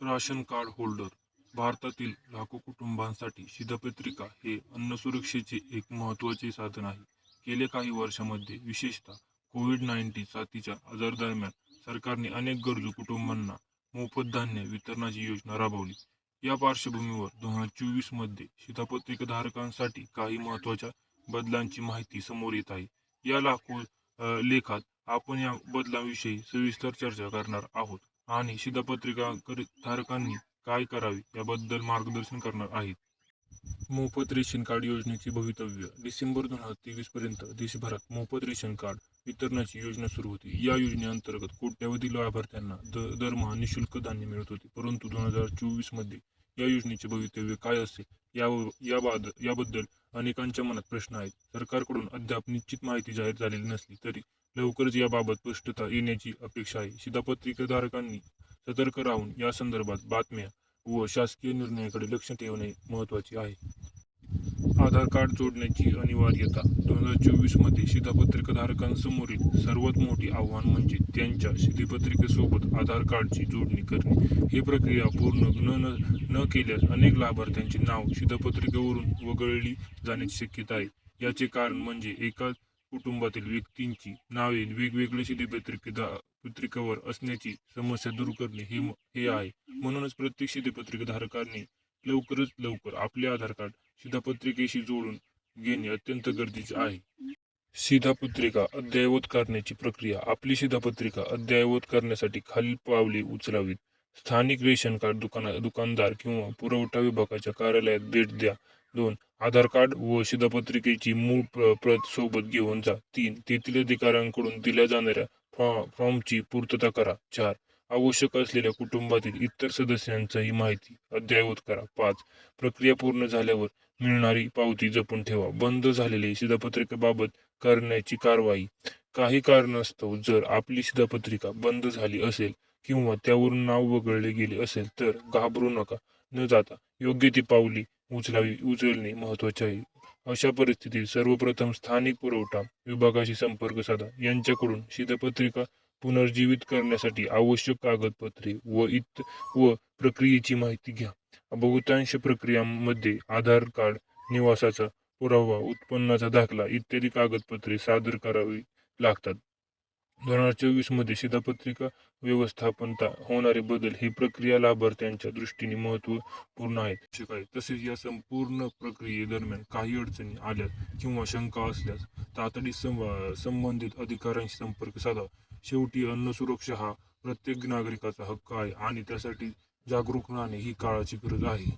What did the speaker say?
Ration card holder भारतातील लाखो कुटुंबांसाठी शिधापत्रिका हे अन्न सुरक्षेचे एक महत्त्वाचे साधन आहे. गेल्या काही वर्षामध्ये विशेषतः कोविड नाईन्टीन साथीच्या आजारदरम्यान सरकारने अनेक गरजू कुटुंबांना मोफत धान्य वितरणाची योजना राबवली. या पार्श्वभूमीवर दोन हजार चोवीसमध्ये शिधापत्रिकाधारकांसाठी काही महत्त्वाच्या बदलांची माहिती समोर येत आहे. या लाखो लेखात आपण या बदलांविषयी सविस्तर चर्चा करणार आहोत. आणि शिधापत्रिका धारकांनी काय करावे याबद्दल मार्गदर्शन करणार आहेत. मोफत रेशन कार्ड योजनेचे भवितव्य. डिसेंबर दोन हजार तेवीस पर्यंत देशभरात मोफत रेशन कार्ड वितरणाची योजना सुरू होती. या योजनेअंतर्गत कोट्यावधी लाभार्थ्यांना द- दरमहा निशुल्क धान्य मिळत होते. परंतु दोन हजार चोवीसमध्ये या योजनेचे भवितव्य काय असेल यावर याबाद याबद्दल अनेकांच्या मनात प्रश्न आहेत. सरकारकडून अद्याप निश्चित माहिती जाहीर झालेली नसली तरी लवकरच याबाबत स्पष्टता येण्याची अपेक्षा आहे. शिधापत्रिकाधारकांनी सतर्क राहून या संदर्भात बातम्या व शासकीय निर्णयाकडे लक्ष ठेवणे महत्त्वाचे आहे. आधार कार्ड जोडण्याची अनिवार्यता दोन हजार चोवीसमध्ये शिधापत्रिकाधारकांसमोरील सर्वात मोठे आव्हान म्हणजे त्यांच्या शिधापत्रिकेसोबत आधार कार्डची जोडणी करणे. ही प्रक्रिया पूर्ण न न- न केल्यास अनेक लाभार्थ्यांचे नाव शिधापत्रिकेवरून वगळली जाण्याची शक्यता आहे. याचे कारण म्हणजे एकाच कुटुंबातील व्यक्तींची नावे वेगवेगळ्या शिधापत्रिकेदा पत्रिकेवर असण्याची समस्या दूर करणे हे हे आहे. म्हणूनच प्रत्येक शिधापत्रिकाधारकांनी लवकरच लवकर आपले आधार कार्ड शिधापत्रिकेशी जोडून घेणे अत्यंत गरजेचे आहे. शिधापत्रिका अद्ययावत करण्याची प्रक्रिया आपली शिधापत्रिका अद्ययावत करण्यासाठी खालील पावले उचलावीत. स्थानिक रेशन कार्ड दुकाना दुकानदार किंवा पुरवठा विभागाच्या कार्यालयात भेट द्या. दोन. आधार कार्ड व शिधापत्रिकेची मूळ प्र- प्रत सोबत घेऊन जा. तीन. तेथील अधिकाऱ्यांकडून दिल्या जाणाऱ्या फॉ- फॉर्मची पूर्तता करा. चार. आवश्यक असलेल्या कुटुंबातील इतर सदस्यांचाही माहिती अद्ययावत करा. पाच. प्रक्रिया पूर्ण झाल्यावर मिळणारी पावती जपून ठेवा. बंद झालेले शिधापत्रिकेबाबत करण्याची कारवाई. काही कारणास्तव जर आपली शिधापत्रिका बंद झाली असेल किंवा त्यावरून नाव वगळले गेले असेल तर घाबरू नका. न जाता योग्य ती पावली उचलावी उचलणे महत्त्वाचे आहे. अशा परिस्थितीत सर्वप्रथम स्थानिक पुरवठा विभागाशी संपर्क साधा. यांच्याकडून शिधापत्रिका पुनर्जीवित करण्यासाठी आवश्यक कागदपत्रे व इत व प्रक्रियेची माहिती घ्या. बहुतांश प्रक्रियांमध्ये आधार कार्ड निवासाचा पुरावा उत्पन्नाचा दाखला इत्यादी कागदपत्रे सादर करावी लागतात. दोन हजार चोवीसमध्ये शिधापत्रिका व्यवस्थापनता होणारे बदल ही प्रक्रिया लाभार्थ्यांच्या दृष्टीने महत्त्वपूर्ण आहेत. शिक आहे तसेच या संपूर्ण प्रक्रियेदरम्यान काही अडचणी आल्यास किंवा शंका असल्यास तातडी संबंधित अधिकाऱ्यांशी संपर्क साधा. शेवटी अन्न सुरक्षा हा प्रत्येक नागरिकाचा हक्क आहे आणि त्यासाठी जागरूक राहणे ही काळाची गरज आहे.